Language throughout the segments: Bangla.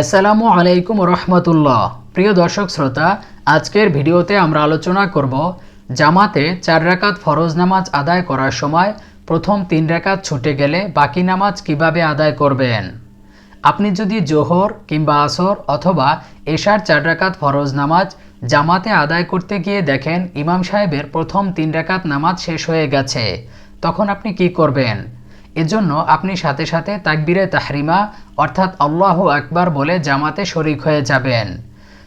আসসালামু আলাইকুম রহমতুল্লাহ। প্রিয় দর্শক শ্রোতা, আজকের ভিডিওতে আমরা আলোচনা করব জামাতে চার রাকাত ফরজ নামাজ আদায় করার সময় প্রথম তিন রাকাত ছুটে গেলে বাকি নামাজ কীভাবে আদায় করবেন? আপনি যদি জোহর কিংবা আসর অথবা এশার চার রাকাত ফরজ নামাজ জামাতে আদায় করতে গিয়ে দেখেন ইমাম সাহেবের প্রথম তিন রাকাত নামাজ শেষ হয়ে গেছে, তখন আপনি কি করবেন? এজন্য আপনি সাথে সাথে তাকবিরে তাহরিমা, অর্থাৎ আল্লাহ আকবার বলে জামাতে শরিক হয়ে যাবেন।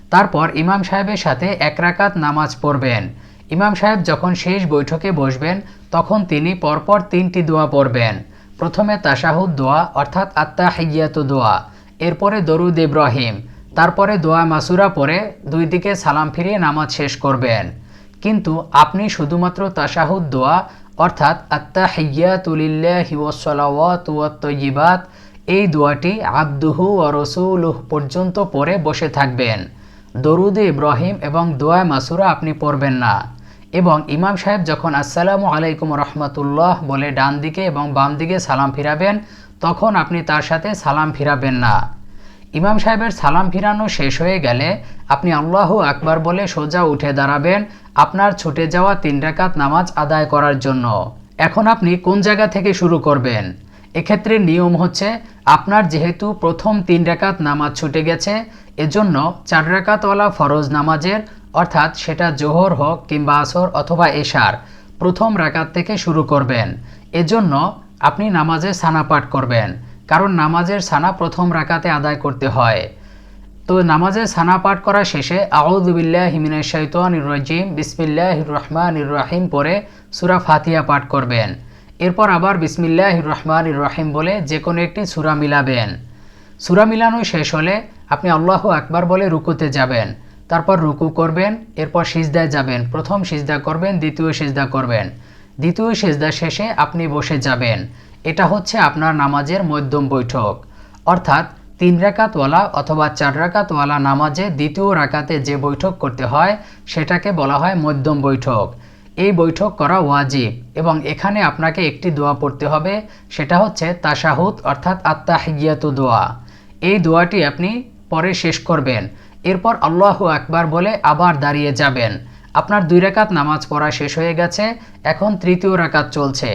তারপর ইমাম সাহেবের সাথে এক রাকাত নামাজ পড়বেন। ইমাম সাহেব যখন শেষ বৈঠকে বসবেন, তখন তিনি পরপর তিনটি দোয়া পড়বেন। প্রথমে তাশাহুদ দোয়া, অর্থাৎ আত্মা হিয়াত দোয়া, এরপরে দরুদ ইব্রাহিম, তারপরে দোয়া মাসুরা পরে দুই দিকে সালাম ফিরিয়ে নামাজ শেষ করবেন। কিন্তু আপনি শুধুমাত্র তাশাহুদ দোয়া অর্থাৎ আত্মা হিয়াতুলিল্লাহ হিওসলাওয়াত এই দোয়াটি আব্দুহু ও রসুলুহ পর্যন্ত পরে বসে থাকবেন। দরুদ ইব্রাহিম এবং দোয়া মাসুরা আপনি পড়বেন না। এবং ইমাম সাহেব যখন আসসালামু আলাইকুম রহমতুল্লাহ বলে ডান দিকে এবং বাম দিকে সালাম ফিরাবেন, তখন আপনি তার সাথে সালাম ফিরাবেন না। ইমাম সাহেবের সালাম ফিরানো শেষ হয়ে গেলে আপনি আল্লাহ আকবার বলে সোজা উঠে দাঁড়াবেন আপনার ছুটে যাওয়া তিন রাকাত নামাজ আদায় করার জন্য। এখন আপনি কোন জায়গা থেকে শুরু করবেন? এক্ষেত্রে নিয়ম হচ্ছে আপনার যেহেতু প্রথম তিন রাকাত নামাজ ছুটে গেছে, এজন্য চার রাকাতওয়ালা ফরজ নামাজের, অর্থাৎ সেটা জোহর হোক কিংবা আসর অথবা এশার, প্রথম রাকাত থেকে শুরু করবেন। এজন্য আপনি নামাজে সানা পাঠ করবেন। কারণ নামাজের সানা প্রথম রাকাতে আদায় করতে হয়। তো নামাজের সানা পাঠ করা শেষে আউদুবিল্লাহ হিমিনা শৈতান রাজিম বিসমিল্লাহ রহমান রাহিম পরে সুরা ফাতিয়া পাঠ করবেন। এরপর আবার বিসমিল্লাহ রহমান রাহিম বলে যে কোনো একটি সুরা মিলাবেন। সুরা মিলানো শেষ হলে আপনি আল্লাহ আকবার বলে রুকুতে যাবেন। তারপর রুকু করবেন, এরপর সিজদায় যাবেন। প্রথম সিজদা করবেন, দ্বিতীয় সিজদা করবেন। দ্বিতীয় সিজদা শেষে আপনি বসে যাবেন। এটা হচ্ছে আপনার নামাজের মধ্যম বৈঠক। অর্থাৎ তিন রাকাতওয়ালা অথবা চার রাকাতওয়ালা নামাজে দ্বিতীয় রাকাতে যে বৈঠক করতে হয়, সেটাকে বলা হয় মধ্যম বৈঠক। এই বৈঠক করা ওয়াজিব এবং এখানে আপনাকে একটি দোয়া পড়তে হবে, সেটা হচ্ছে তাশাহুদ অর্থাৎ আত্মাহিয়াত দোয়া। এই দোয়াটি আপনি পরে শেষ করবেন। এরপর আল্লাহ আকবার বলে আবার দাঁড়িয়ে যাবেন। আপনার দুই রাকাত নামাজ পড়া শেষ হয়ে গেছে, এখন তৃতীয় রাকাত চলছে।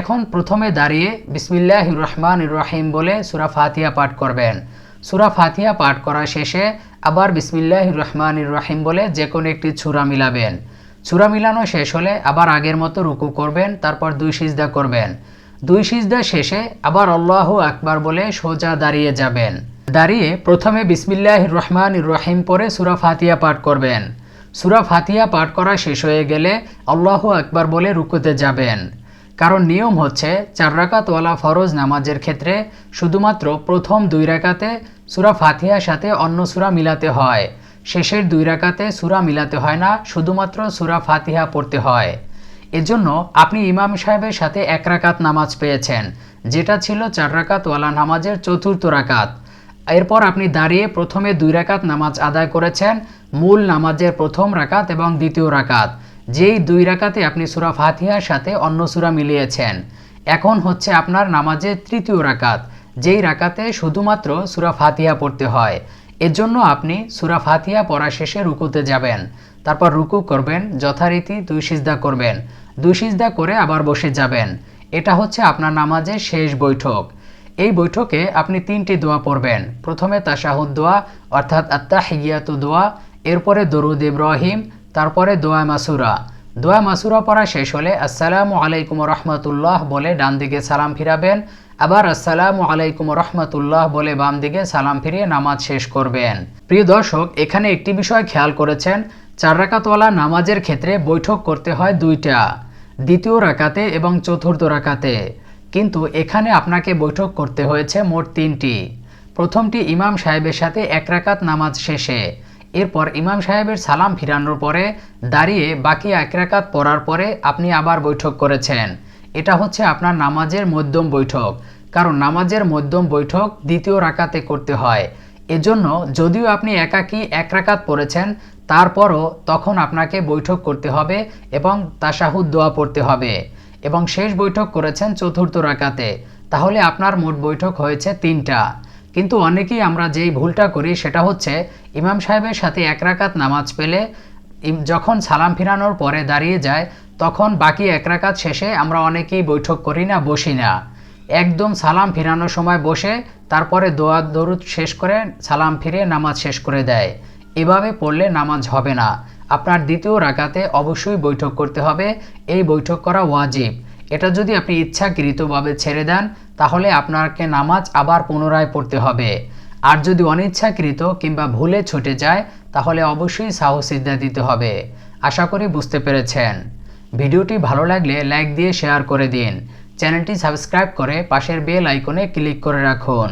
এখন প্রথমে দাঁড়িয়ে বিসমিল্লাহ রহমান রহিম বলে সুরা ফাতিহা পাঠ করবেন। সুরা ফাতিহা পাঠ করা শেষে আবার বিসমিল্লাহ রহমান রহিম বলে যে কোনো একটি ছুরা মিলাবেন। ছুরা মিলানো শেষ হলে আবার আগের মতো রুকু করবেন, তারপর দুই সিজদা করবেন। দুই সিজদা শেষে আবার আল্লাহ আকবার বলে সোজা দাঁড়িয়ে যাবেন। দাঁড়িয়ে প্রথমে বিসমিল্লাহ রহমান রহিম পরে সুরা ফাতিহা পাঠ করবেন। সুরা ফাতিয়া পাঠ করা শেষ হয়ে গেলে আল্লাহ আকবার বলে রুকুতে যাবেন। কারণ নিয়ম হচ্ছে চার রাকাতওয়ালা ফরজ নামাজের ক্ষেত্রে শুধুমাত্র প্রথম দুই রাকাতে সুরা ফাতিহার সাথে অন্য সুরা মিলাতে হয়। শেষের দুই রাকাতে সুরা মিলাতে হয় না, শুধুমাত্র সুরা ফাতিহা পড়তে হয়। এজন্য আপনি ইমাম সাহেবের সাথে এক রাকাত নামাজ পেয়েছেন, যেটা ছিল চার রাকাতওয়ালা নামাজের চতুর্থ রাকাত। এরপর আপনি দাঁড়িয়ে প্রথমে দুই রাকাত নামাজ আদায় করেছেন, মূল নামাজের প্রথম রাকাত এবং দ্বিতীয় রাকাত। যেই দুই রাকাতে আপনি সুরা ফাতিহার সাথে অন্য সুরা মিলিয়েছেন। এখন হচ্ছে আপনার নামাজের তৃতীয় রাকাত, যেই রাকাতে শুধুমাত্র সুরা ফাতিহা পড়তে হয়। এজন্য আপনি সুরা ফাতিহা পড়া শেষে রুকুতে যাবেন। তারপর রুকু করবেন, যথারীতি দুই সিজদা করবেন। দুই সিজদা করে আবার বসে যাবেন। এটা হচ্ছে আপনার নামাজের শেষ বৈঠক। এই বৈঠকে আপনি তিনটি দোয়া পড়বেন। প্রথমে তাশাহুদ দোয়া, অর্থাৎ আত্মা হিয়াত দোয়া, এরপরে দরুদ ইব্রাহিম তারপরে দোয়া মাসুরা। দোয়া মাসুরা পড়া শেষ হলে আসসালামু আলাইকুম রহমতুল্লাহ বলে ডান দিকে সালাম ফিরাবেন। আবার আসসালামু আলাইকুম রহমতুল্লাহ বলে বাম দিকে সালাম ফিরিয়ে নামাজ শেষ করবেন। প্রিয় দর্শক, এখানে একটি বিষয় খেয়াল করেছেন। চার রাকাতওয়ালা নামাজের ক্ষেত্রে বৈঠক করতে হয় দুইটা। দ্বিতীয় রাকাতে এবং চতুর্থ রাকাতে। কিন্তু এখানে আপনাকে বৈঠক করতে হয়েছে মোট তিনটি। প্রথমটি ইমাম সাহেবের সাথে এক রাকাত নামাজ শেষে। এরপর ইমাম সাহেবের সালাম ফিরানোর পরে দাঁড়িয়ে বাকি এক রাকাত পড়ার পরে আপনি আবার বৈঠক করেছেন। এটা হচ্ছে আপনার নামাজের মধ্যম বৈঠক। কারণ নামাজের মধ্যম বৈঠক দ্বিতীয় রাকাতে করতে হয়। এজন্য যদিও আপনি একাকী এক রাকাত পড়েছেন, তারপরও তখন আপনাকে বৈঠক করতে হবে এবং তাশাহুদ দোয়া পড়তে হবে। এবং শেষ বৈঠক করেছেন চতুর্থ রাকাতে। তাহলে আপনার মোট বৈঠক হয়েছে তিনটা। কিন্তু অনেকেই আমরা যেই ভুলটা করি সেটা হচ্ছে ইমাম সাহেবের সাথে এক রাকাত নামাজ পেলে যখন সালাম ফিরানোর পরে দাঁড়িয়ে যায়, তখন বাকি এক রাকাত শেষে আমরা অনেকেই বৈঠক করি না, বসি না। একদম সালাম ফিরানোর সময় বসে তারপরে দোয়া, দরুদ শেষ করে সালাম ফিরে নামাজ শেষ করে দেয়। এভাবে পড়লে নামাজ হবে না। আপনার দ্বিতীয় রাকাতে অবশ্যই বৈঠক করতে হবে। এই বৈঠক করা ওয়াজিব। এটা যদি আপনি ইচ্ছাকৃতভাবে ছেড়ে দেন, তাহলে আপনাকে নামাজ আবার পুনরায় পড়তে হবে। আর যদি অনিচ্ছাকৃত কিংবা ভুলে ছুটে যায়, তাহলে অবশ্যই সাহসিদ্ধা দিতে হবে। আশা করি বুঝতে পেরেছেন। ভিডিওটি ভালো লাগলে লাইক দিয়ে শেয়ার করে দিন। চ্যানেলটি সাবস্ক্রাইব করে পাশের বেল আইকনে ক্লিক করে রাখুন।